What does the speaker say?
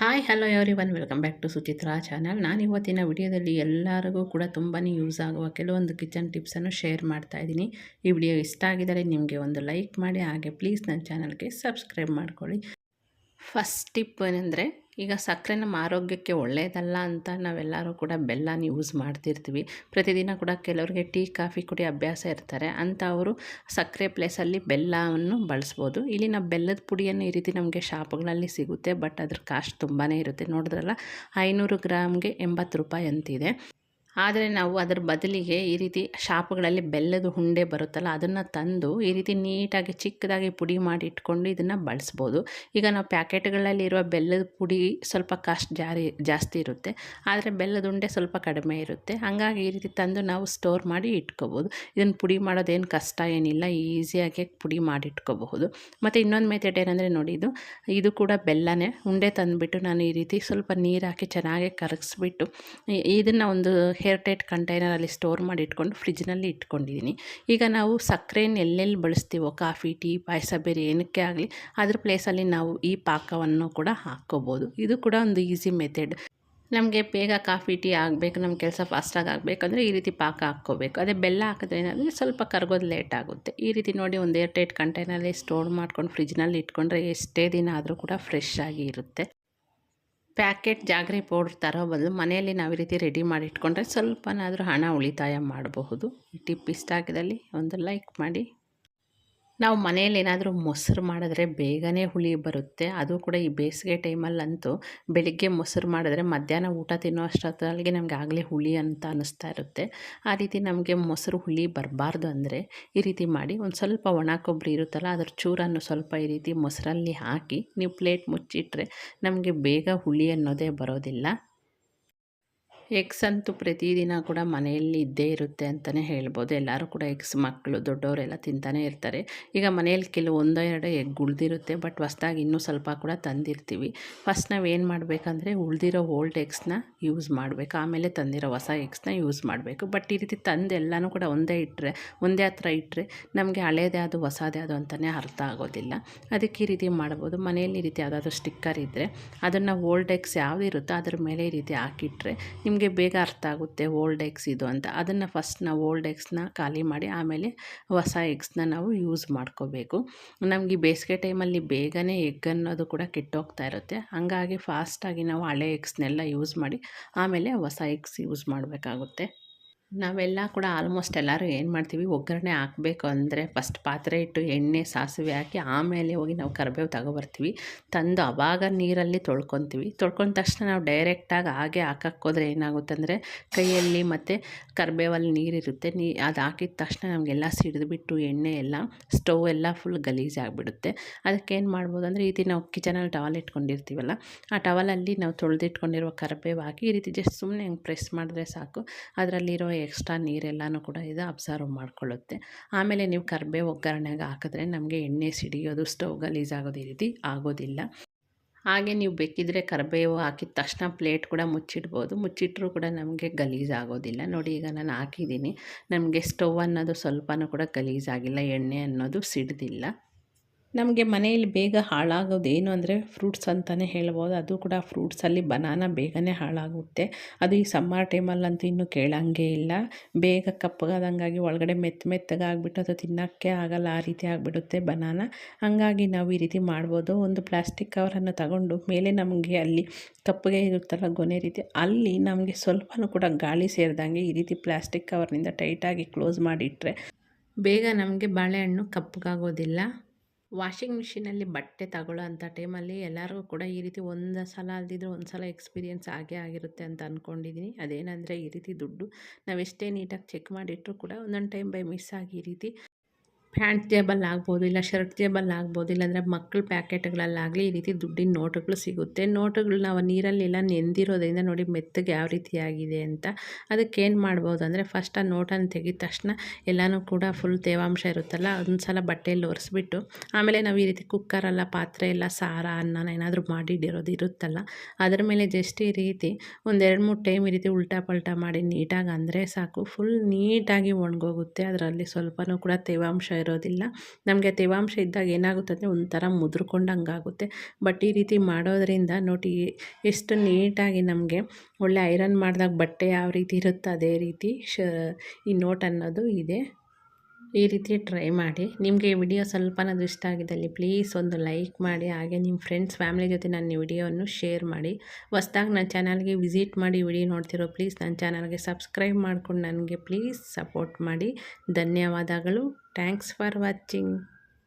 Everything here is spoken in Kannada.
Hi hello everyone welcome back to Suchitra channel ನಾನು ಇವತ್ತಿನ ವಿಡಿಯೋದಲ್ಲಿ ಎಲ್ಲರಿಗೂ ಕೂಡ ತುಂಬಾ ಯೂಸ್ ಆಗುವ ಕೆಲವೊಂದು ಕಿಚನ್ ಟಿಪ್ಸನ್ನು ಶೇರ್ ಮಾಡ್ತಾ ಇದ್ದೀನಿ. ಈ ವಿಡಿಯೋ ಇಷ್ಟ ಆಗಿದರೆ ನಿಮಗೆ ಒಂದು ಲೈಕ್ ಮಾಡಿ, ಹಾಗೆ ಪ್ಲೀಸ್ ನನ್ನ ಚಾನಲ್ಗೆ ಸಬ್ಸ್ಕ್ರೈಬ್ ಮಾಡ್ಕೊಳ್ಳಿ. ಫಸ್ಟ್ ಟಿಪ್ ಏನಂದರೆ ಈಗ ಸಕ್ಕರೆ ನಮ್ಮ ಆರೋಗ್ಯಕ್ಕೆ ಒಳ್ಳೆಯದಲ್ಲ ಅಂತ ನಾವೆಲ್ಲರೂ ಕೂಡ ಬೆಲ್ಲನ ಯೂಸ್ ಮಾಡ್ತಿರ್ತೀವಿ. ಪ್ರತಿದಿನ ಕೂಡ ಕೆಲವರಿಗೆ ಟೀ, ಕಾಫಿ ಕುಡಿ ಅಭ್ಯಾಸ ಇರ್ತಾರೆ. ಅಂತ ಅವರು ಸಕ್ಕರೆ ಪ್ಲೇಸಲ್ಲಿ ಬೆಲ್ಲವನ್ನು ಬಳಸ್ಬೋದು. ಇಲ್ಲಿ ನಾವು ಬೆಲ್ಲದ ಪುಡಿಯನ್ನು ಈ ರೀತಿ ನಮಗೆ ಶಾಪ್ಗಳಲ್ಲಿ ಸಿಗುತ್ತೆ, ಬಟ್ ಅದ್ರ ಕಾಸ್ಟ್ ತುಂಬಾ ಇರುತ್ತೆ. ನೋಡಿದ್ರಲ್ಲ, ಐನೂರು ಗ್ರಾಮ್ಗೆ ಎಂಬತ್ತು ರೂಪಾಯಿ ಅಂತಿದೆ. ಆದರೆ ನಾವು ಅದರ ಬದಲಿಗೆ ಈ ರೀತಿ ಶಾಪ್ಗಳಲ್ಲಿ ಬೆಲ್ಲದ ಹುಂಡೆ ಬರುತ್ತಲ್ಲ, ಅದನ್ನು ತಂದು ಈ ರೀತಿ ನೀಟಾಗಿ ಚಿಕ್ಕದಾಗಿ ಪುಡಿ ಮಾಡಿ ಇಟ್ಕೊಂಡು ಇದನ್ನು ಬಳಸ್ಬೋದು. ಈಗ ನಾವು ಪ್ಯಾಕೆಟ್ಗಳಲ್ಲಿರುವ ಬೆಲ್ಲದ ಪುಡಿ ಸ್ವಲ್ಪ ಕಾಸ್ಟ್ ಜಾರಿ, ಜಾಸ್ತಿ ಇರುತ್ತೆ, ಆದರೆ ಬೆಲ್ಲದ ಉಂಡೆ ಸ್ವಲ್ಪ ಕಡಿಮೆ ಇರುತ್ತೆ. ಹಾಗಾಗಿ ಈ ರೀತಿ ತಂದು ನಾವು ಸ್ಟೋರ್ ಮಾಡಿ ಇಟ್ಕೋಬೋದು. ಇದನ್ನು ಪುಡಿ ಮಾಡೋದೇನು ಕಷ್ಟ ಏನಿಲ್ಲ, ಈಸಿಯಾಗಿ ಪುಡಿ ಮಾಡಿ ಇಟ್ಕೋಬಹುದು. ಮತ್ತು ಇನ್ನೊಂದು ಮೆಥಡ್ ಏನಂದರೆ ನೋಡಿ, ಇದು ಇದು ಕೂಡ ಬೆಲ್ಲನೇ. ಉಂಡೆ ತಂದುಬಿಟ್ಟು ನಾನು ಈ ರೀತಿ ಸ್ವಲ್ಪ ನೀರು ಹಾಕಿ ಚೆನ್ನಾಗಿ ಕರಗಿಸ್ಬಿಟ್ಟು ಇದನ್ನು ಒಂದು ಹೇರ್ ಟೈಟ್ ಕಂಟೈನರಲ್ಲಿ ಸ್ಟೋರ್ ಮಾಡಿ ಇಟ್ಕೊಂಡು ಫ್ರಿಜ್ನಲ್ಲಿ ಇಟ್ಕೊಂಡಿದ್ದೀನಿ. ಈಗ ನಾವು ಸಕ್ಕರೆಯನ್ನು ಎಲ್ಲೆಲ್ಲಿ ಬಳಸ್ತೀವೋ, ಕಾಫಿ, ಟೀ, ಪಾಯಸ, ಬೇರೆ ಏನಕ್ಕೆ ಆಗಲಿ, ಅದ್ರ ಪ್ಲೇಸಲ್ಲಿ ನಾವು ಈ ಪಾಕವನ್ನು ಕೂಡ ಹಾಕ್ಕೋಬೋದು. ಇದು ಕೂಡ ಒಂದು ಈಸಿ ಮೆಥಡ್. ನಮಗೆ ಬೇಗ ಕಾಫಿ, ಟೀ ಆಗಬೇಕು, ನಮ್ಮ ಕೆಲಸ ಫಾಸ್ಟಾಗಿ ಆಗಬೇಕಂದ್ರೆ ಈ ರೀತಿ ಪಾಕ ಹಾಕ್ಕೋಬೇಕು. ಅದೇ ಬೆಲ್ಲ ಹಾಕಿದ್ರೆ ಸ್ವಲ್ಪ ಕರಗೋದು ಲೇಟ್ ಆಗುತ್ತೆ. ಈ ರೀತಿ ನೋಡಿ ಒಂದು ಏರ್ ಟೈಟ್ ಕಂಟೈನಲ್ಲಿ ಸ್ಟೋರ್ ಮಾಡ್ಕೊಂಡು ಫ್ರಿಜ್ನಲ್ಲಿ ಇಟ್ಕೊಂಡ್ರೆ ಎಷ್ಟೇ ದಿನ ಆದರೂ ಕೂಡ ಫ್ರೆಶ್ ಆಗಿ ಇರುತ್ತೆ. ಪ್ಯಾಕೆಟ್ ಜಾಗ್ರಿ ಪೌಡ್ರ್ ತರೋ ಬದಲು ಮನೆಯಲ್ಲಿ ನಾವು ಈ ರೀತಿ ರೆಡಿ ಮಾಡಿ ಇಟ್ಕೊಂಡ್ರೆ ಸ್ವಲ್ಪನಾದರೂ ಹಣ ಉಳಿತಾಯ ಮಾಡಬಹುದು. ಈ ಟಿಪ್ ಇಷ್ಟ ಒಂದು ಲೈಕ್ ಮಾಡಿ. ನಾವು ಮನೆಯಲ್ಲಿ ಏನಾದರೂ ಮೊಸರು ಮಾಡಿದ್ರೆ ಬೇಗನೆ ಹುಳಿ ಬರುತ್ತೆ. ಅದು ಕೂಡ ಈ ಬೇಸಿಗೆ ಟೈಮಲ್ಲಂತೂ ಬೆಳಿಗ್ಗೆ ಮೊಸರು ಮಾಡಿದ್ರೆ ಮಧ್ಯಾಹ್ನ ಊಟ ತಿನ್ನೋ ಅಷ್ಟೊತ್ತಲ್ಲಿಗೆ ನಮಗೆ ಆಗಲೇ ಹುಳಿ ಅಂತ ಅನ್ನಿಸ್ತಾ ಇರುತ್ತೆ. ಆ ರೀತಿ ನಮಗೆ ಮೊಸರು ಹುಳಿ ಬರಬಾರ್ದು ಅಂದರೆ ಈ ರೀತಿ ಮಾಡಿ ಒಂದು ಸ್ವಲ್ಪ ಒಣ ಕೊಬ್ಬರಿ ಇರುತ್ತಲ್ಲ ಅದರ ಚೂರನ್ನು ಸ್ವಲ್ಪ ಈ ರೀತಿ ಮೊಸರಲ್ಲಿ ಹಾಕಿ ನೀವು ಪ್ಲೇಟ್ ಮುಚ್ಚಿಟ್ರೆ ನಮಗೆ ಬೇಗ ಹುಳಿ ಅನ್ನೋದೇ ಬರೋದಿಲ್ಲ. ಎಗ್ಸ್ ಅಂತೂ ಪ್ರತಿದಿನ ಕೂಡ ಮನೆಯಲ್ಲಿ ಇದ್ದೇ ಇರುತ್ತೆ ಅಂತಲೇ ಹೇಳ್ಬೋದು. ಎಲ್ಲರೂ ಕೂಡ ಎಗ್ಸ್ ಮಕ್ಕಳು, ದೊಡ್ಡವರೆಲ್ಲ ತಿಂತಾನೆ ಇರ್ತಾರೆ. ಈಗ ಮನೆಯಲ್ಲಿ ಕೆಲವು ಒಂದೋ ಎರಡೋ ಎಗ್ ಉಳಿದಿರುತ್ತೆ ಬಟ್ ಹೊಸ್ದಾಗಿ ಇನ್ನೂ ಸ್ವಲ್ಪ ಕೂಡ ತಂದಿರ್ತೀವಿ. ಫಸ್ಟ್ ನಾವು ಏನು ಮಾಡಬೇಕಂದ್ರೆ ಉಳಿದಿರೋ ಓಲ್ಡ್ ಎಗ್ಸ್ನ ಯೂಸ್ ಮಾಡಬೇಕು. ಆಮೇಲೆ ತಂದಿರೋ ಹೊಸ ಎಗ್ಸ್ನ ಯೂಸ್ ಮಾಡಬೇಕು. ಬಟ್ ಈ ರೀತಿ ತಂದು ಎಲ್ಲನೂ ಕೂಡ ಒಂದೇ ಇಟ್ಟರೆ ಒಂದೇ ಹತ್ರ ಇಟ್ಟರೆ ನಮಗೆ ಹಳೇದೇ ಅದು ಹೊಸದೇ ಅದು ಅಂತಲೇ ಅರ್ಥ ಆಗೋದಿಲ್ಲ. ಅದಕ್ಕೆ ಈ ರೀತಿ ಮಾಡ್ಬೋದು. ಮನೆಯಲ್ಲಿ ಈ ರೀತಿ ಯಾವುದಾದ್ರೂ ಸ್ಟಿಕ್ಕರ್ ಇದ್ದರೆ ಅದನ್ನು ಓಲ್ಡ್ ಎಗ್ಸ್ ಯಾವುದಿರುತ್ತೋ ಅದ್ರ ಮೇಲೆ ಈ ರೀತಿ ಹಾಕಿಟ್ರೆ ನಿಮಗೆ ನಿಮಗೆ ಬೇಗ ಅರ್ಥ ಆಗುತ್ತೆ ಓಲ್ಡ್ ಎಗ್ಸ್ ಇದು ಅಂತ. ಅದನ್ನು ಫಸ್ಟ್ ನಾವು ಓಲ್ಡ್ ಎಗ್ಸ್ನ ಖಾಲಿ ಮಾಡಿ ಆಮೇಲೆ ಹೊಸ ಎಗ್ಸ್ನ ನಾವು ಯೂಸ್ ಮಾಡ್ಕೋಬೇಕು. ನಮಗೆ ಬೇಸಿಗೆ ಟೈಮಲ್ಲಿ ಬೇಗನೆ ಎಗ್ ಅನ್ನೋದು ಕೂಡ ಕೆಟ್ಟೋಗ್ತಾ ಇರುತ್ತೆ. ಹಾಗಾಗಿ ಫಾಸ್ಟಾಗಿ ನಾವು ಹಳೆ ಎಗ್ಸ್ನೆಲ್ಲ ಯೂಸ್ ಮಾಡಿ ಆಮೇಲೆ ಹೊಸ ಎಗ್ಸ್ ಯೂಸ್ ಮಾಡಬೇಕಾಗುತ್ತೆ. ನಾವೆಲ್ಲ ಕೂಡ ಆಲ್ಮೋಸ್ಟ್ ಎಲ್ಲರೂ ಏನು ಮಾಡ್ತೀವಿ, ಒಗ್ಗರಣೆ ಹಾಕಬೇಕು ಅಂದರೆ ಫಸ್ಟ್ ಪಾತ್ರೆ ಇಟ್ಟು ಎಣ್ಣೆ, ಸಾಸಿವೆ ಹಾಕಿ ಆಮೇಲೆ ಹೋಗಿ ನಾವು ಕರಿಬೇವು ತಗೊಬರ್ತೀವಿ. ತಂದು ಅವಾಗ ನೀರಲ್ಲಿ ತೊಳ್ಕೊತೀವಿ. ತೊಳ್ಕೊಂಡ ತಕ್ಷಣ ನಾವು ಡೈರೆಕ್ಟಾಗಿ ಹಾಗೆ ಹಾಕೋದ್ರೆ ಏನಾಗುತ್ತಂದರೆ ಕೈಯಲ್ಲಿ ಮತ್ತು ಕರಿಬೇವಲ್ಲಿ ನೀರಿರುತ್ತೆ ನೀ ಅದು ಹಾಕಿದ ತಕ್ಷಣ ನಮಗೆಲ್ಲ ಸಿಡಿದ್ಬಿಟ್ಟು ಎಣ್ಣೆ ಎಲ್ಲ, ಸ್ಟವ್ ಎಲ್ಲ ಫುಲ್ ಗಲೀಜಾಗಿಬಿಡುತ್ತೆ ಅದಕ್ಕೆ ಏನು ಮಾಡ್ಬೋದು ಅಂದರೆ ಈ ರೀತಿ ನಾವು ಕಿಚನಲ್ಲಿ ಟವಲ್ ಇಟ್ಕೊಂಡಿರ್ತೀವಲ್ಲ, ಆ ಟವಲಲ್ಲಿ ನಾವು ತೊಳೆದಿಟ್ಕೊಂಡಿರುವ ಕರಿಬೇವು ಹಾಕಿ ಈ ರೀತಿ ಜಸ್ಟ್ ಸುಮ್ಮನೆ ಹೆಂಗೆ ಪ್ರೆಸ್ ಮಾಡಿದ್ರೆ ಸಾಕು. ಅದರಲ್ಲಿರೋ ಎಕ್ಸ್ಟ್ರಾ ನೀರೆಲ್ಲನೂ ಕೂಡ ಇದು ಅಬ್ಸರ್ವ್ ಮಾಡ್ಕೊಳ್ಳುತ್ತೆ. ಆಮೇಲೆ ನೀವು ಕರ್ಬೇವು ಒಗ್ಗರಣೆಗೆ ಹಾಕಿದ್ರೆ ನಮಗೆ ಎಣ್ಣೆ ಸಿಡಿಯೋದು ಸ್ಟವ್ ಗಲೀಜಾಗೋದು ಈ ರೀತಿ ಆಗೋದಿಲ್ಲ. ಹಾಗೆ ನೀವು ಬೇಕಿದ್ರೆ ಕರಿಬೇವು ಹಾಕಿದ ತಕ್ಷಣ ಪ್ಲೇಟ್ ಕೂಡ ಮುಚ್ಚಿಡ್ಬೋದು. ಮುಚ್ಚಿಟ್ರೂ ಕೂಡ ನಮಗೆ ಗಲೀಜಾಗೋದಿಲ್ಲ. ನೋಡಿ ಈಗ ನಾನು ಹಾಕಿದ್ದೀನಿ. ನಮಗೆ ಸ್ಟವ್ ಅನ್ನೋದು ಸ್ವಲ್ಪನೂ ಕೂಡ ಗಲೀಜಾಗಿಲ್ಲ. ಎಣ್ಣೆ ಅನ್ನೋದು ಸಿಡ್ದಿಲ್ಲ. ನಮಗೆ ಮನೆಯಲ್ಲಿ ಬೇಗ ಹಾಳಾಗೋದು ಏನು ಅಂದರೆ ಫ್ರೂಟ್ಸ್ ಅಂತಲೇ ಹೇಳ್ಬೋದು. ಅದು ಕೂಡ ಫ್ರೂಟ್ಸಲ್ಲಿ ಬನಾನ ಬೇಗನೆ ಹಾಳಾಗುತ್ತೆ. ಅದು ಈ ಸಮ್ಮರ್ ಟೈಮಲ್ಲಂತೂ ಇನ್ನೂ ಕೇಳೋಂಗೆ ಇಲ್ಲ. ಬೇಗ ಕಪ್ಪಗಾದಂಗಾಗಿ ಒಳಗಡೆ ಮೆತ್ತ ಮೆತ್ತಗಾಗ್ಬಿಟ್ಟು ಅದು ತಿನ್ನೋಕ್ಕೆ ಆಗಲ್ಲ, ಆ ರೀತಿ ಆಗಿಬಿಡುತ್ತೆ ಬನಾನ ಹಾಗಾಗಿ ನಾವು ಈ ರೀತಿ ಮಾಡ್ಬೋದು. ಒಂದು ಪ್ಲಾಸ್ಟಿಕ್ ಕವರನ್ನು ತಗೊಂಡು ಮೇಲೆ ನಮಗೆ ಅಲ್ಲಿ ಕಪ್ಪಗೆ ಇರುತ್ತಲ್ಲ ಗೊನೆ ರೀತಿ, ಅಲ್ಲಿ ನಮಗೆ ಸ್ವಲ್ಪನೂ ಕೂಡ ಗಾಳಿ ಸೇರಿದಂಗೆ ಈ ರೀತಿ ಪ್ಲಾಸ್ಟಿಕ್ ಕವರ್ನಿಂದ ಟೈಟಾಗಿ ಕ್ಲೋಸ್ ಮಾಡಿಟ್ರೆ ಬೇಗ ನಮಗೆ ಬಾಳೆಹಣ್ಣು ಕಪ್ಪಗಾಗೋದಿಲ್ಲ. ವಾಷಿಂಗ್ ಮಿಷಿನಲ್ಲಿ ಬಟ್ಟೆ ತಗೊಳ್ಳೋ ಅಂಥ ಟೈಮಲ್ಲಿ ಎಲ್ಲರಿಗೂ ಕೂಡ ಈ ರೀತಿ ಒಂದು ಸಲ ಅಲ್ದಿದ್ರೆ ಒಂದು ಸಲ ಎಕ್ಸ್ಪೀರಿಯೆನ್ಸ್ ಆಗೇ ಆಗಿರುತ್ತೆ ಅಂತ ಅಂದ್ಕೊಂಡಿದ್ದೀನಿ ಅದೇನಂದರೆ ಈ ರೀತಿ ದುಡ್ಡು ನಾವು ಎಷ್ಟೇ ನೀಟಾಗಿ ಚೆಕ್ ಮಾಡಿಟ್ಟರು ಕೂಡ ಒಂದೊಂದು ಟೈಮ್ ಬೈ ಮಿಸ್ ಆಗಿ ಈ ರೀತಿ ಪ್ಯಾಂಟ್ ಟೇಬಲ್ ಆಗ್ಬೋದು, ಇಲ್ಲ ಶರ್ಟ್ ಟೇಬಲ್ ಆಗ್ಬೋದು, ಇಲ್ಲಾಂದರೆ ಮಕ್ಕಳ ಪ್ಯಾಕೆಟ್ಗಳಲ್ಲಾಗಲಿ ಈ ರೀತಿ ದುಡ್ಡಿನ ನೋಟುಗಳು ಸಿಗುತ್ತೆ. ನೋಟುಗಳು ನಾವು ನೀರಲ್ಲೆಲ್ಲ ನೆಂದಿರೋದ್ರಿಂದ ನೋಡಿ ಮೆತ್ತಗೆ ಯಾವ ರೀತಿ ಆಗಿದೆ ಅಂತ. ಅದಕ್ಕೆ ಏನು ಮಾಡ್ಬೋದು ಅಂದರೆ ಫಸ್ಟ್ ಆ ನೋಟನ್ನು ತೆಗೆದ ತಕ್ಷಣ ಎಲ್ಲನೂ ಕೂಡ ಫುಲ್ ತೇವಾಂಶ ಇರುತ್ತಲ್ಲ ಒಂದು ಸಲ ಬಟ್ಟೆಯಲ್ಲಿ ಒರೆಸ್ಬಿಟ್ಟು, ಆಮೇಲೆ ನಾವು ಈ ರೀತಿ ಕುಕ್ಕರಲ್ಲ ಪಾತ್ರೆ ಎಲ್ಲ ಸಾರ, ಅನ್ನನ ಏನಾದರೂ ಮಾಡಿಡಿರೋದು ಇರುತ್ತಲ್ಲ, ಅದರ ಮೇಲೆ ಜಸ್ಟ್ ಈ ರೀತಿ ಒಂದೆರಡು ಮೂರು ಟೈಮ್ ಈ ರೀತಿ ಉಲ್ಟಾ ಪಲ್ಟಾ ಮಾಡಿ ನೀಟಾಗಿ, ಅಂದರೆ ಸಾಕು ಫುಲ್ ನೀಟಾಗಿ ಒಣಗೋಗುತ್ತೆ. ಅದರಲ್ಲಿ ಸ್ವಲ್ಪನೂ ಕೂಡ ತೇವಾಂಶ ಇರೋದಿಲ್ಲ. ನಮಗೆ ತೇವಾಂಶ ಇದ್ದಾಗ ಏನಾಗುತ್ತೆ ಅಂದರೆ ಒಂಥರ ಮುದ್ರಕೊಂಡಂಗೆ ಆಗುತ್ತೆ ಬಟ್ ಈ ರೀತಿ ಮಾಡೋದರಿಂದ ನೋಡಿ ಎಷ್ಟು ನೀಟಾಗಿ ನಮಗೆ ಒಳ್ಳೆ ಐರನ್ ಮಾಡಿದಾಗ ಬಟ್ಟೆ ಯಾವ ರೀತಿ ಇರುತ್ತೆ ಅದೇ ರೀತಿ ಶ ಈ ನೋಟ್ ಅನ್ನೋದು ಇದೆ. ಈ ರೀತಿ ಟ್ರೈ ಮಾಡಿ. ನಿಮಗೆ ವಿಡಿಯೋ ಸ್ವಲ್ಪನಾದರೂ ಇಷ್ಟ ಆಗಿದ್ದಲ್ಲಿ ಪ್ಲೀಸ್ ಒಂದು ಲೈಕ್ ಮಾಡಿ. ಹಾಗೆ ನಿಮ್ಮ ಫ್ರೆಂಡ್ಸ್ ಫ್ಯಾಮಿಲಿ ಜೊತೆ ನನ್ನ ವಿಡಿಯೋವನ್ನು ಶೇರ್ ಮಾಡಿ. ಹೊಸ್ದಾಗಿ ನನ್ನ ಚಾನಲ್ಗೆ ವಿಸಿಟ್ ಮಾಡಿ ವಿಡಿಯೋ ನೋಡ್ತಿರೋ ಪ್ಲೀಸ್ ನನ್ನ ಚಾನಲ್ಗೆ ಸಬ್ಸ್ಕ್ರೈಬ್ ಮಾಡ್ಕೊಂಡು ನನಗೆ ಪ್ಲೀಸ್ ಸಪೋರ್ಟ್ ಮಾಡಿ. ಧನ್ಯವಾದಗಳು. Thanks for watching